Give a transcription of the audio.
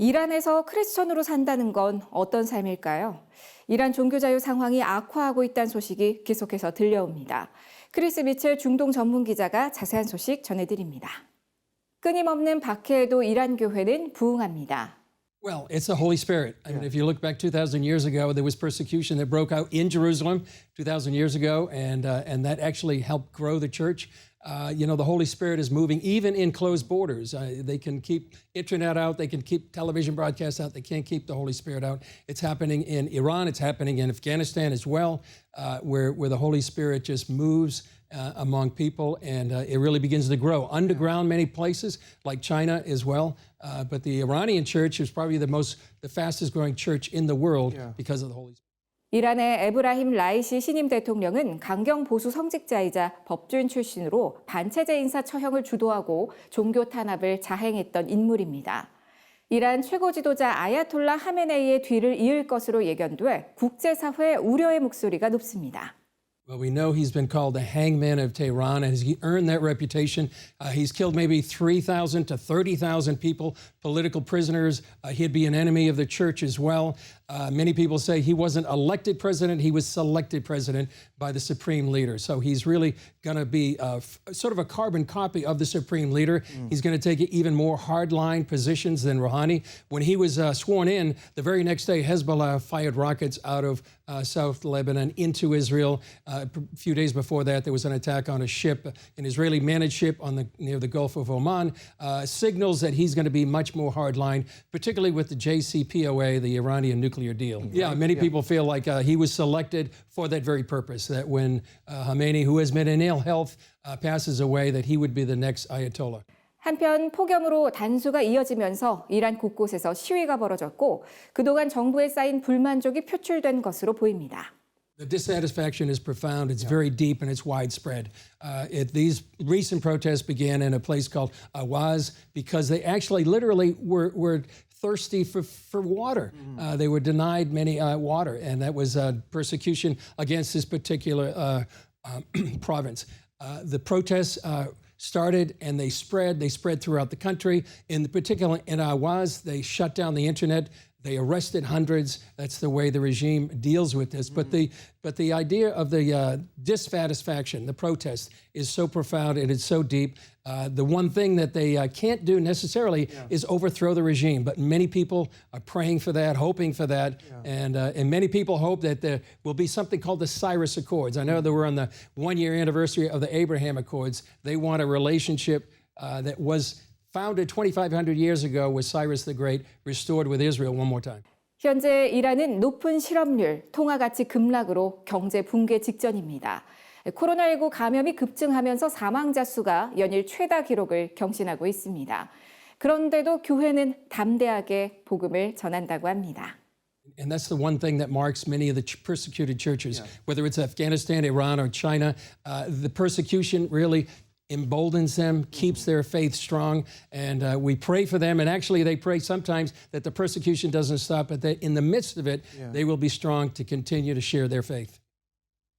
이란에서 크리스천으로 산다는 건 어떤 삶일까요? 이란 종교 자유 상황이 악화하고 있다는 소식이 계속해서 들려옵니다. 크리스 미첼 중동 전문 기자가 자세한 소식 전해드립니다. 끊임없는 박해에도 이란 교회는 부응합니다. Well, it's the Holy Spirit. I mean, if you look back 2,000 years ago, there was persecution that broke out in Jerusalem 2,000 years ago, and, uh, and that actually helped grow the church. Uh, you know, the Holy Spirit is moving even in closed borders. Uh, they can keep internet out, they can keep television broadcasts out, they can't keep the Holy Spirit out. It's happening in Iran, it's happening in Afghanistan as well, uh, where, where the Holy Spirit just moves uh, among people and uh, it really begins to grow. Underground, many places, like China as well. Uh, but the Iranian church is probably the most, the fastest growing church in the world because of the Holy Spirit. 이란의 에브라힘 라이시 신임 대통령은 강경 보수 성직자이자 법조인 출신으로 반체제 인사 처형을 주도하고 종교 탄압을 자행했던 인물입니다. 이란 최고 지도자 아야톨라 하메네이의 뒤를 이을 것으로 예견돼 국제사회 우려의 목소리가 높습니다. Well, we know he's been called the hangman of Tehran, and he earned that reputation. Uh, he's killed maybe 3,000 to 30,000 people, political prisoners. Uh, he'd be an enemy of the church as well. Uh, many people say he wasn't elected president, he was selected president by the supreme leader. So he's really going to be uh, f- sort of a carbon copy of the supreme leader. He's going to take even more hardline positions than Rouhani. When he was uh, sworn in, the very next day, Hezbollah fired rockets out of uh, South Lebanon into Israel. Uh, a few days before that, there was an attack on a ship, an Israeli managed ship on the, near the Gulf of Oman. Uh, signals that he's going to be much more hardline, particularly with the JCPOA, the Iranian nuclear deal. Yeah, many people feel like uh, he was selected for that very purpose. That when uh, Khamenei, who has been in ill health, uh, passes away, that he would be the next Ayatollah. 한편 폭염으로 단수가 이어지면서 이란 곳곳에서 시위가 벌어졌고 그동안 정부에 쌓인 불만족이 표출된 것으로 보입니다. The dissatisfaction is profound. It's very deep and it's widespread. Uh, it, these recent protests began in a place called Awaz because they actually literally were, were thirsty for, for water. Uh, they were denied many uh, water, and that was uh, persecution against this particular uh, um, province. Uh, the protests uh, started and they spread. They spread throughout the country. In particular, in Awaz, they shut down the internet. They arrested hundreds. That's the way the regime deals with this. But the but the idea of the uh, dissatisfaction, the protest, is so profound and it's so deep. Uh, the one thing that they uh, can't do necessarily is overthrow the regime. But many people are praying for that, hoping for that, and uh, and many people hope that there will be something called the Cyrus Accords. I know that we're on the one-year anniversary of the Abraham Accords. They want a relationship uh, that was founded 2,500 years ago with Cyrus the Great, restored with Israel one more time. 현재 이란은 높은 실업률, 통화 가치 급락으로 경제 붕괴 직전입니다. 코로나19 감염이 급증하면서 사망자 수가 연일 최다 기록을 경신하고 있습니다. 그런데도 교회는 담대하게 복음을 전한다고 합니다. And that's the one thing that marks many of the persecuted churches, whether it's Afghanistan, Iran, or China. Uh, the persecution really emboldens them, keeps their faith strong, and uh, we pray for them. And actually, they pray sometimes that the persecution doesn't stop, but that in the midst of it, they will be strong to continue to share their faith.